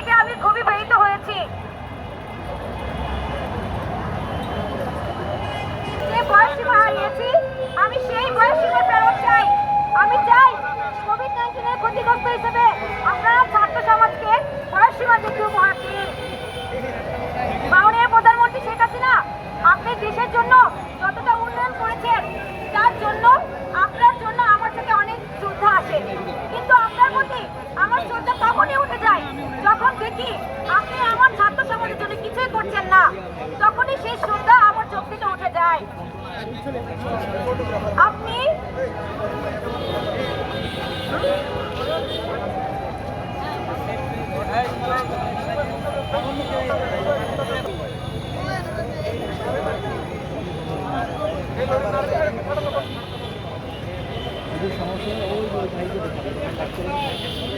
থেকে আমি খুবই ব্যথিত হয়েছি। আমি সেই বয়সীমা ফেরত চাই। আমি চাই কোভিড নাইন্টিনের ক্ষতিগ্রস্ত হিসেবে আপনারা ছাত্র সমাজকে বয়সীমা দেখে উপহার দিন মাননীয় প্রধানমন্ত্রী শেখ হাসিনা, আপনি দেশের জন্য কিন্তু আপনার প্রতি আমার শ্রদ্ধা তখনই উঠে যায় যখন দেখি আপনি আমার ছাত্র সমাজের জন্য কিছুই করছেন না। তখনই সেই শ্রদ্ধা আমার চোখ উঠে যায়। আপনি সমস্যা はい。